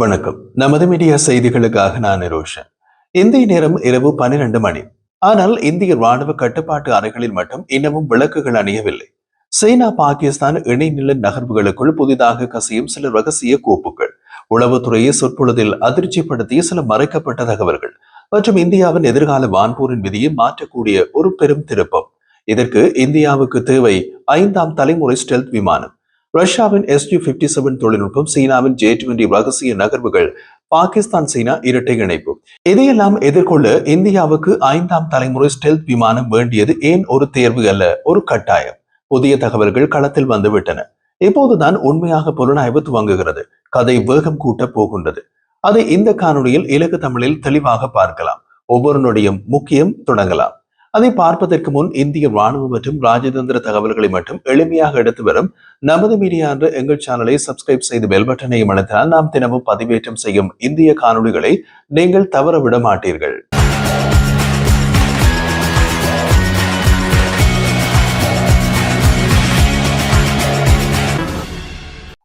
வணக்கம். நமது மீடியா செய்திகளுக்காக நான் நிரோஷன் இந்திய நேரம் இரவு பன்னிரண்டு மணி. ஆனால் இந்திய ராணுவ கட்டுப்பாட்டு அறைகளில் மட்டும் இன்னமும் விளக்குகள் அணியவில்லை. சீனா பாகிஸ்தான் இணைநில நகர்வுகளுக்குள் புதிதாக கசியும் சில ரகசிய கோப்புகள். உளவுத்துறையை சொற்பொழுதில் அதிர்ச்சிப்படுத்திய சில மறைக்கப்பட்ட தகவல்கள். மற்றும் இந்தியாவின் எதிர்கால வான்போரின் விதியை மாற்றக்கூடிய ஒரு பெரும் திருப்பம். இதற்கு இந்தியாவுக்கு தேவை ஐந்தாம் தலைமுறை ஸ்டெல்த் விமானம். ரஷ்யாவின் எஸ்யூ பிப்டி செவன் தொழில்நுட்பம் சீனாவின் ஜே டுவெண்டி ரகசிய நகர்வுகள் பாகிஸ்தான் சீனா இரட்டை இணைப்பு. இதையெல்லாம் எதிர்கொள்ள இந்தியாவுக்கு ஐந்தாம் தலைமுறை ஸ்டெல்த் விமானம் வேண்டியது ஏன் ஒரு தேர்வு அல்ல ஒரு கட்டாயம். புதிய தகவல்கள் களத்தில் வந்துவிட்டன. இப்போதுதான் உண்மையாக புலனாய்வு துவங்குகிறது. கதை வேகம் கூட்ட போகின்றது. அதை இந்த காணொலியில் இலக்கு தமிழில் தெளிவாக பார்க்கலாம். ஒவ்வொரு நொடியும் முக்கியம் தொடங்கலாம். அதை பார்ப்பதற்கு முன் இந்திய ராணுவ மற்றும் ராஜதந்திர தகவல்களை மட்டும் எளிமையாக எடுத்து வரும் நமது மீடியா என்ற எங்கள் சேனலை சப்ஸ்கிரைப் செய்து பெல் பட்டனையும் அழுத்தினால் நாம் தினமும் பதிவேற்றம் செய்யும் இந்திய காணொளிகளை நீங்கள் தவறவிட மாட்டீர்கள்.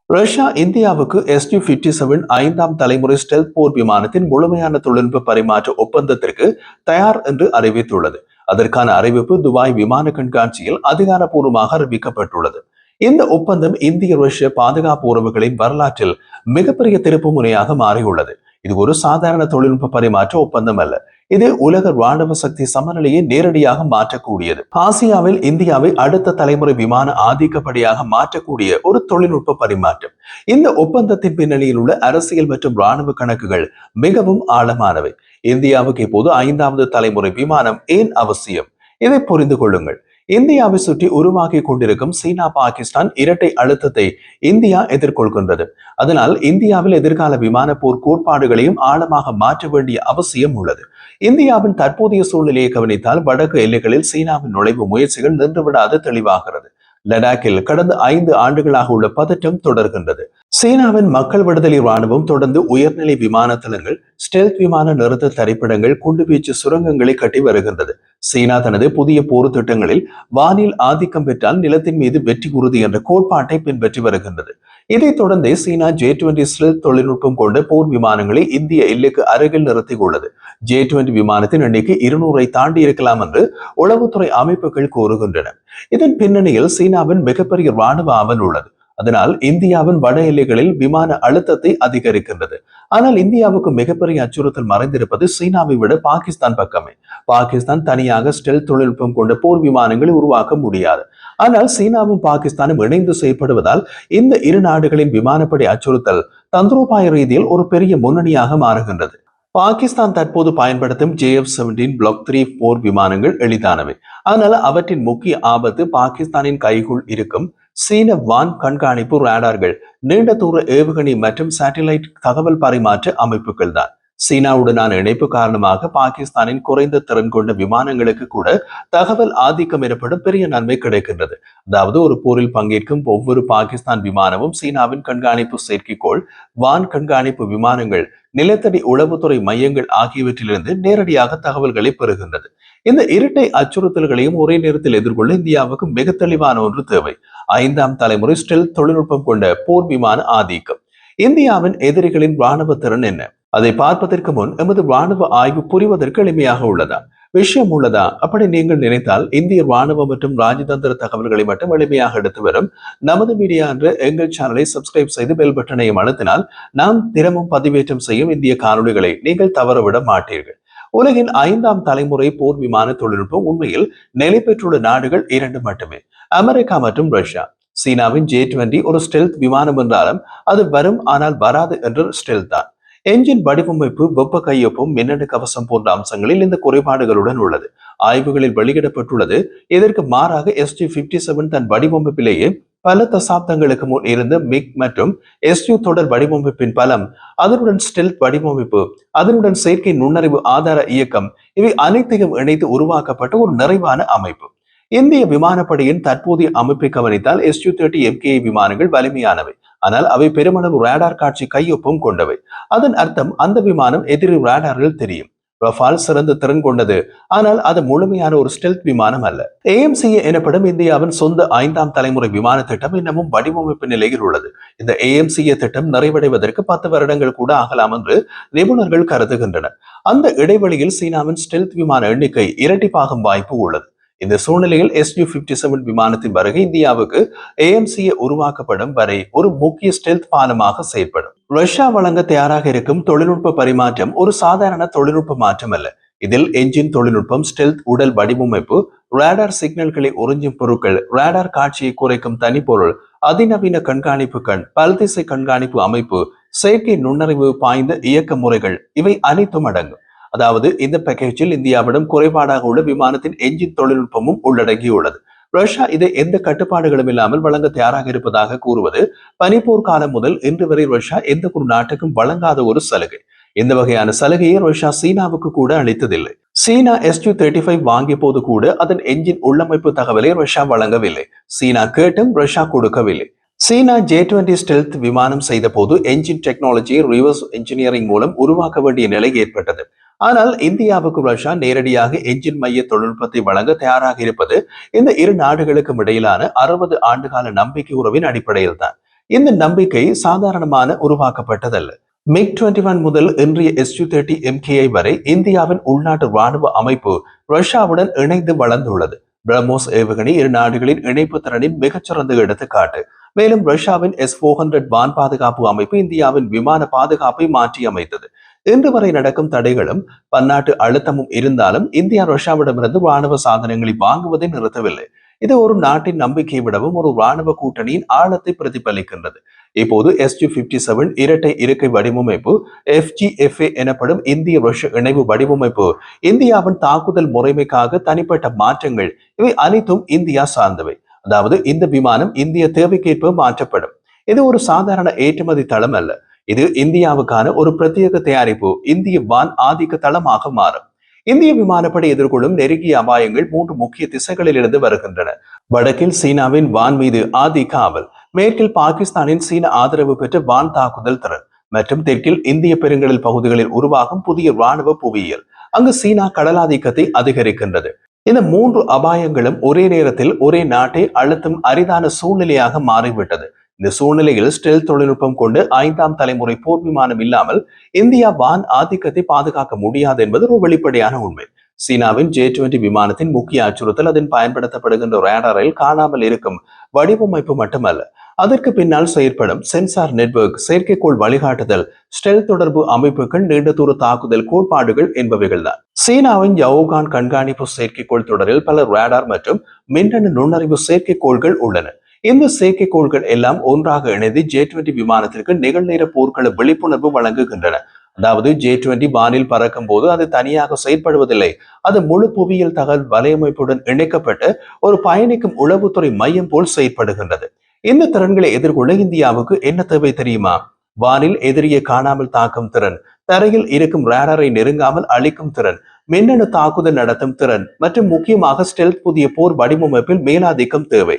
ரஷ்யா இந்தியாவுக்கு எஸ்யூ பிப்டி செவன் ஐந்தாம் தலைமுறை ஸ்டெல்த் போர் விமானத்தின் முழுமையான தொழில்நுட்ப பரிமாற்ற ஒப்பந்தத்திற்கு தயார் என்று அறிவித்துள்ளது. அதற்கான அறிவிப்பு துபாய் விமான கண்காட்சியில் அதிகாரப்பூர்வமாக அறிவிக்கப்பட்டுள்ளது. இந்த ஒப்பந்தம் இந்திய ரஷ்ய பாதுகாப்பு உறவுகளின் வரலாற்றில் மிகப்பெரிய திருப்பு முறையாக மாறியுள்ளது. இது ஒரு சாதாரண தொழில்நுட்ப பரிமாற்ற ஒப்பந்தம் அல்ல. இது உலக ராணுவ சக்தி சமநிலையை நேரடியாக மாற்றக்கூடியது. ஆசியாவில் இந்தியாவை அடுத்த தலைமுறை விமான ஆதிக்கப்படியாக மாற்றக்கூடிய ஒரு தொழில்நுட்ப பரிமாற்றம். இந்த ஒப்பந்தத்தின் பின்னணியில் உள்ள அரசியல் மற்றும் ராணுவ கணக்குகள் மிகவும் ஆழமானவை. இந்தியாவுக்கு இப்போது ஐந்தாவது தலைமுறை விமானம் ஏன் அவசியம்? இதை புரிந்து கொள்ளுங்கள். இந்தியாவை சுற்றி உருவாக்கி கொண்டிருக்கும் சீனா பாகிஸ்தான் இரட்டை அழுத்தத்தை இந்தியா எதிர்கொள்கின்றது. அதனால் இந்தியாவில் எதிர்கால விமான போர் கோட்பாடுகளையும் ஆழமாக மாற்ற வேண்டிய அவசியம் உள்ளது. இந்தியாவின் தற்போதைய சூழ்நிலையை கவனித்தால் வடக்கு எல்லைகளில் சீனாவின் நுழைவு முயற்சிகள் நின்றுவிடாது தெளிவாகிறது. லடாக்கில் கடந்த ஐந்து ஆண்டுகளாக உள்ள பதற்றம் தொடர்கின்றது. சீனாவின் மக்கள் விடுதலை ராணுவம் தொடர்ந்து உயர்நிலை விமான தளங்கள் ஸ்டெல்த் விமான நிறுத்த தரிப்பிடங்கள் குண்டுவீச்சு சுரங்கங்களை கட்டி வருகின்றது. சீனா தனது புதிய போர் திட்டங்களில் வானில் ஆதிக்கம் பெற்றால் நிலத்தின் மீது வெற்றி உறுதி என்ற கோட்பாட்டை பின்பற்றி வருகின்றது. இதைத் தொடர்ந்து சீனா ஜே டுவெண்டி ஸ்டெல்த் தொழில்நுட்பம் கொண்ட போர் விமானங்களை இந்திய எல்லைக்கு அருகில் நிறுத்தியுள்ளது. ஜே டுவெண்டி விமானத்தின் எண்ணிக்கை இருநூறை தாண்டி இருக்கலாம் என்று உளவுத்துறை அமைப்புகள் கூறுகின்றன. இதன் பின்னணியில் சீனாவின் மிகப்பெரிய ராணுவ ஆவல் உள்ளது. அதனால் இந்தியாவின் வட எல்லைகளில் விமான அழுத்தத்தை அதிகரிக்கின்றது. ஆனால் இந்தியாவுக்கு மிகப்பெரிய அச்சுறுத்தல் மறைந்திருப்பது சீனாவை விட பாகிஸ்தான் பக்கமே. பாகிஸ்தான் தனியாக ஸ்டெல் தொழில்நுட்பம் கொண்ட போர் விமானங்களை உருவாக்க முடியாது. ஆனால் சீனாவும் பாகிஸ்தானும் இணைந்து செயல்படுவதால் இந்த இரு நாடுகளின் விமானப்படை அச்சுறுத்தல் தந்திரோபாய ரீதியில் ஒரு பெரிய முன்னணியாக மாறுகின்றது. பாகிஸ்தான் தற்போது பயன்படுத்தும் J F seventeen block three போர் விமானங்கள் எளிதானவை. ஆனால் அவற்றின் முக்கிய ஆபத்து பாகிஸ்தானின் கைக்குள் இருக்கும் சீன வான் கண்காணிப்பு ரேடார்கள் நீண்ட தூர ஏவுகணை மற்றும் சேட்டிலைட் தகவல் பரிமாற்ற அமைப்புகள் தான் சீனாவுடனான இணைப்பு காரணமாக பாகிஸ்தானின் குறைந்த திறன் கொண்ட விமானங்களுக்கு கூட தகவல் ஆதிக்கம் எனப்படும் பெரிய நன்மை கிடைக்கின்றது. அதாவது ஒரு போரில் பங்கேற்கும் ஒவ்வொரு பாகிஸ்தான் விமானமும் சீனாவின் கண்காணிப்பு செயற்கைக்கோள் வான் கண்காணிப்பு விமானங்கள் நிலத்தடி உளவுத்துறை மையங்கள் ஆகியவற்றிலிருந்து நேரடியாக தகவல்களை பெறுகின்றது. இந்த இரட்டை அச்சுறுத்தல்களையும் ஒரே நேரத்தில் எதிர்கொள்ள இந்தியாவுக்கு மிக தெளிவான ஒன்று தேவை. ஐந்தாம் தலைமுறை ஸ்டெல் தொழில்நுட்பம் கொண்ட போர் விமான ஆதிக்கம். இந்தியாவின் எதிரிகளின் இராணுவ திறன் என்ன? அதை பார்ப்பதற்கு முன் எமது ராணுவ ஆய்வு புரிவதற்கு எளிமையாக உள்ளதா? விஷயம் உள்ளதா? அப்படி நீங்கள் நினைத்தால் இந்திய ராணுவ மற்றும் ராஜதந்திர தகவல்களை மட்டும் எளிமையாக எடுத்து வரும். நமது மீடியா என்று எங்கள் சேனலை சப்ஸ்கிரைப் செய்து பெல் பட்டனையும் அழுத்தினால் நாம் தினமும் பதிவேற்றம் செய்யும் இந்திய காணொலிகளை நீங்கள் தவறவிட மாட்டீர்கள். உலகின் ஐந்தாம் தலைமுறை போர் விமான தொழில்நுட்பம் உண்மையில் நிலை பெற்றுள்ள நாடுகள் இரண்டு மட்டுமே. அமெரிக்கா மற்றும் ரஷ்யா. சீனாவின் ஜே டுவெண்டி ஒரு ஸ்டெல்த் விமானம் என்றாலும் அது வரும் ஆனால் வராது என்று ஸ்டெல்த் தான். என்ஜின் வடிவமைப்பு வெப்ப கையொப்பம் மின்னணு கவசம் போன்ற அம்சங்களில் இந்த குறைபாடுகளுடன் உள்ளது. ஆய்வுகளில் வெளியிடப்பட்டுள்ளது இதற்கு மாறாக எஸ்டி பிப்டி செவன் தன் வடிவமைப்பிலேயே பல தசாப்தங்களுக்கு முன் இருந்த மிக் மற்றும் எஸ்யூ தொடர் வடிவமைப்பின் பலம் அதனுடன் ஸ்டெல்த் வடிவமைப்பு அதனுடன் செயற்கை நுண்ணறிவு ஆதார இயக்கம் இவை அனைத்தையும் இணைத்து உருவாக்கப்பட்ட ஒரு நிறைவான அமைப்பு. இந்திய விமானப்படையின் தற்போதைய அமைப்பை கவனித்தால் எஸ்யூ தேர்ட்டி எம்கே விமானங்கள் வலிமையானவை. ஆனால் அவை பெருமளவு ரேடார் காட்சி கையொப்பம் கொண்டவை. அதன் அர்த்தம் அந்த விமானம் எதிரி ரேடாரில் தெரியும். ரஃபால் சிறந்த திறன் கொண்டது. ஆனால் அது முழுமையான ஒரு ஸ்டெல்த் விமானம் அல்ல. ஏஎம்சிஏ எனப்படும் இந்தியாவின் சொந்த ஐந்தாம் தலைமுறை விமான திட்டம் இன்னமும் வடிவமைப்பு நிலையில் உள்ளது. இந்த ஏஎம்சிஏ திட்டம் நிறைவடைவதற்கு பத்து வருடங்கள் கூட ஆகலாம் என்று நிபுணர்கள் கருதுகின்றனர். அந்த இடைவெளியில் சீனாவின் ஸ்டெல்த் விமான எண்ணிக்கை இரட்டிப்பாகும் வாய்ப்பு உள்ளது. இந்த சூழ்நிலையில் எஸ்யூ பிப்டி செவன் விமானத்தின் வருகை இந்தியாவுக்கு ஏஎம்சிஏ உருவாக்கப்படும் வரை ஒரு முக்கிய ஸ்டெல்த் பாலமாக செயல்படும். ரஷ்யா வழங்க தயாராக இருக்கும் தொழில்நுட்ப பரிமாற்றம் ஒரு சாதாரண தொழில்நுட்ப மாற்றம் அல்ல இதில் என்ஜின் தொழில்நுட்பம் ஸ்டெல்த் உடல் வடிவமைப்பு ரேடார் சிக்னல்களை உறிஞ்சும் பொருட்கள் ரேடார் காட்சியை குறைக்கும் தனிப்பொருள் அதிநவீன கண்காணிப்பு கண் பல்திசை கண்காணிப்பு அமைப்பு செயற்கை நுண்ணறிவு பாய்ந்த இயக்க முறைகள் இவை அனைத்தும் அடங்கும். அதாவது இந்த பேக்கேஜில் இந்தியாவிடம் குறைபாடாக உள்ள விமானத்தின் எஞ்சின் தொழில்நுட்பமும் உள்ளடங்கியுள்ளது. ரஷ்யா இதை எந்த கட்டுப்பாடுகளும் இல்லாமல் வழங்க தயாராக இருப்பதாக கூறுவது பனிப்போர் காலம் முதல் இன்று வரை ரஷ்யா எந்த ஒரு நாட்டுக்கும் வழங்காத ஒரு சலுகை. இந்த வகையான சலுகையை ரஷ்யா சீனாவுக்கு கூட அளித்ததில்லை. சீனா எஸ் எஸ்யூ தேர்ட்டி ஃபைவ் வாங்கிய போது கூட அதன் என்ஜின் உள்ளமைப்பு தகவலை ரஷ்யா வழங்கவில்லை. சீனா கேட்டும் ரஷ்யா கொடுக்கவில்லை. சீனா ஜே டுவெண்டி ஸ்டெல்த் விமானம் செய்த போது என்ஜின் டெக்னாலஜி ரிவர்ஸ் இன்ஜினியரிங் மூலம் உருவாக்க வேண்டிய நிலை ஏற்பட்டது. ஆனால் இந்தியாவுக்கு ரஷ்யா நேரடியாக எஞ்சின் மைய தொழில்நுட்பத்தை வழங்க தயாராக இருப்பது இந்த இரு நாடுகளுக்கும் இடையிலான அறுபது ஆண்டுகால நம்பிக்கை உறவின் அடிப்படையில் தான். இந்த நம்பிக்கை சாதாரணமான உருவாக்கப்பட்டதல்ல. மிக் டுவெண்டி ஒன் முதல் இன்றைய எஸ்யூ தேர்ட்டி எம்கேஐ வரை இந்தியாவின் உள்நாட்டு ராணுவ அமைப்பு ரஷ்யாவுடன் இணைந்து வளர்ந்துள்ளது. பிரம்மோஸ் ஏவுகணை இரு நாடுகளின் இணைப்பு திறனின் மிகச்சிறந்த எடுத்துக்காட்டு. மேலும் ரஷ்யாவின் எஸ் ஃபோர் ஹண்ட்ரட் வான் பாதுகாப்பு அமைப்பு இந்தியாவின் விமான பாதுகாப்பை மாற்றி அமைத்தது இன்று வரை நடக்கும் தடைகளும் பன்னாட்டு அழுத்தமும் இருந்தாலும் இந்தியா ரஷ்யாவிடமிருந்து ராணுவ சாதனங்களை வாங்குவதை நிறுத்தவில்லை. இது ஒரு நாட்டின் நம்பிக்கையை விடவும் ஒரு ராணுவ கூட்டணியின் ஆழத்தை பிரதிபலிக்கின்றது. இப்போது எஸ்ஜி பிப்டி செவன் இரட்டை இருக்கை வடிவமைப்பு எஃப்ஜிஎஃப்ஏ எனப்படும் இந்திய ரஷ்ய இணைவு வடிவமைப்பு இந்தியாவின் தாக்குதல் முறைமைக்காக தனிப்பட்ட மாற்றங்கள் இவை அனைத்தும் இந்தியா சார்ந்தவை. அதாவது இந்த விமானம் இந்திய தேவைக்கேற்ப மாற்றப்படும். இது ஒரு சாதாரண ஏற்றுமதி தளம் அல்ல. இது இந்தியாவுக்கான ஒரு பிரத்யேக தயாரிப்பு. இந்திய வான் ஆதிக்க தளமாக மாறும். இந்திய விமானப்படை எதிர்கொள்ளும் நெருங்கிய அபாயங்கள் மூன்று முக்கிய திசைகளில் இருந்து வருகின்றன. வடக்கில் சீனாவின் வான் மீது ஆதி காவல். மேற்கில் பாகிஸ்தானின் சீன ஆதரவு பெற்ற வான் தாக்குதல் திறன். மற்றும் தெற்கில் இந்திய பெருங்கடல் பகுதிகளில் உருவாகும் புதிய இராணுவ புவியியல். அங்கு சீனா கடலாதிக்கத்தை அதிகரிக்கின்றது. இந்த மூன்று அபாயங்களும் ஒரே நேரத்தில் ஒரே நாட்டை அழுத்தும் அரிதான சூழ்நிலையாக மாறிவிட்டது. இந்த சூழ்நிலையில் ஸ்டெல் தொழில்நுட்பம் கொண்டு ஐந்தாம் தலைமுறை போர் விமானம் இல்லாமல் இந்தியா வான் ஆதிக்கத்தை பாதுகாக்க முடியாது என்பது ஒரு வெளிப்படையான உண்மை. சீனாவின் ஜே டுவெண்டி விமானத்தின் முக்கிய அச்சுறுத்தல் அதன் பயன்படுத்தப்படுகின்ற ரேடாரில் காணாமல் இருக்கும் வடிவமைப்பு மட்டுமல்ல. அதற்கு பின்னால் செயற்படும் சென்சார் நெட்வொர்க் செயற்கைக்கோள் வழிகாட்டுதல் ஸ்டெல் தொடர்பு அமைப்புகள் நீண்ட தூர தாக்குதல் கோட்பாடுகள் என்பவைகள் தான். சீனாவின் யவுகான் கண்காணிப்பு செயற்கைக்கோள் தொடரில் பல ரேடார் மற்றும் மின்னணு நுண்ணறிவு செயற்கைக்கோள்கள் உள்ளன. இந்த செயற்கைக்கோள்கள் எல்லாம் ஒன்றாக இணைந்து ஜே டுவெண்டி விமானத்திற்கு நிகழ்நேர போர்க்கள விழிப்புணர்வு வழங்குகின்றன. அதாவது ஜே டுவெண்டி வானில் பறக்கும் போது அது தனியாக செயற்படுவதில்லை. அது முழு புவியியல் தகவல் வலையமைப்புடன் இணைக்கப்பட்டு ஒரு பயணிக்கும் உளவுத்துறை மையம் போல் செயற்படுகின்றது. இந்த திறன்களை எதிர்கொள்ள இந்தியாவுக்கு என்ன தேவை தெரியுமா? வானில் எதிரியை காணாமல் தாக்கும் திறன் தரையில் இருக்கும் ரேடரை நெருங்காமல் அழிக்கும் திறன் மின்னணு தாக்குதல் நடத்தும் திறன் மற்றும் முக்கியமாக ஸ்டெல்த் புதிய போர் வடிவமைப்பில் மேலாதிக்கம் தேவை.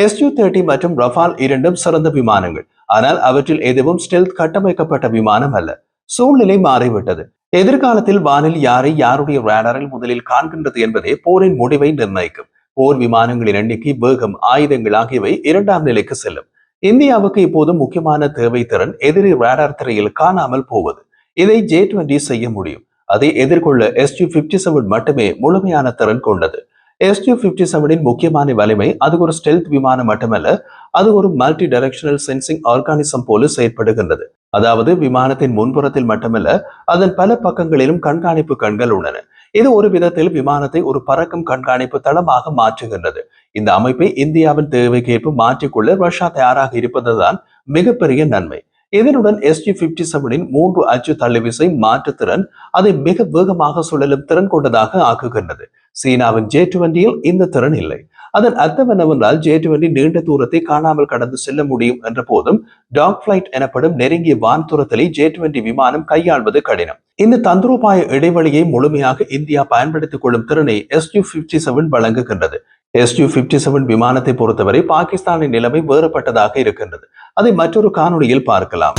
எஸ்யூ தேர்ட்டி மற்றும் ரஃபால் இரண்டும் சிறந்த விமானங்கள். ஆனால் அவற்றில் எதுவும் ஸ்டெல்த் கட்டமைக்கப்பட்ட விமானம் அல்ல. சூழ்நிலை மாறிவிட்டது. எதிர்காலத்தில் வானில் யாரை யாருடைய ரேடரில் முதலில் காண்கின்றது என்பதே போரின் முடிவை நிர்ணயிக்கும். போர் விமானங்களின் எண்ணிக்கை வேகம் ஆயுதங்கள் ஆகியவை இரண்டாம் நிலைக்கு செல்லும். இந்தியாவுக்கு இப்போது முக்கியமான தேவை திறன் எதிரி ரேடார் திரையில் காணாமல் போவது. இதை ஜே டுவெண்டி செய்ய முடியும். அதை எதிர்கொள்ள எஸ்யூ பிப்டி செவன் மட்டுமே முழுமையான திறன் கொண்டது. எஸ்டியூ பிப்டி செவனின் முக்கியமான வலிமை அது ஒரு ஸ்டெல்த் விமானம் மட்டுமல்ல அது ஒரு மல்டி டைரக்ஷனல் சென்சிங் ஆர்கானிசம் போல செயற்படுகின்றது. அதாவது விமானத்தின் முன்புறத்தில் மட்டுமல்ல அதன் பல பக்கங்களிலும் கண்காணிப்பு கண்கள் உள்ளன. இது ஒரு விதத்தில் விமானத்தை ஒரு பறக்கும் கண்காணிப்பு தளமாக மாற்றுகின்றது. இந்த அமைப்பை இந்தியாவின் தேவைக்கேற்ப மாற்றிக்கொள்ள ரஷ்யா தயாராக இருப்பதுதான் மிகப்பெரிய நன்மை. இதனுடன் எஸ்டி பிப்டி செவனின் மூன்று அச்சு தள்ளுவிசை மாற்றுத்திறன் அதை மிக வேகமாக சுழலும் திறன் கொண்டதாக ஆக்குகின்றது. சீனாவின் ஜே டுவெண்டியில் இந்த திறன் இல்லை. அதன் அர்த்தம் என்னவென்றால் ஜே டுவெண்டி நீண்ட தூரத்தை காணாமல் கடந்து செல்ல முடியும் என்ற போதும் டாக் பிளைட் எனப்படும் நெருங்கிய வான் தூரத்திலே ஜே டுவெண்டி விமானம் கையாள்வது கடினம். இந்த தந்திரோபாய இடைவெளியை முழுமையாக இந்தியா பயன்படுத்திக் கொள்ளும் திறனை எஸ்யூ பிப்டி செவன் வழங்குகின்றது. எஸ்யூ பிப்டி செவன் விமானத்தை பொறுத்தவரை பாகிஸ்தானின் நிலைமை வேறுபட்டதாக இருக்கின்றது. அதை மற்றொரு காணொலியில் பார்க்கலாம்.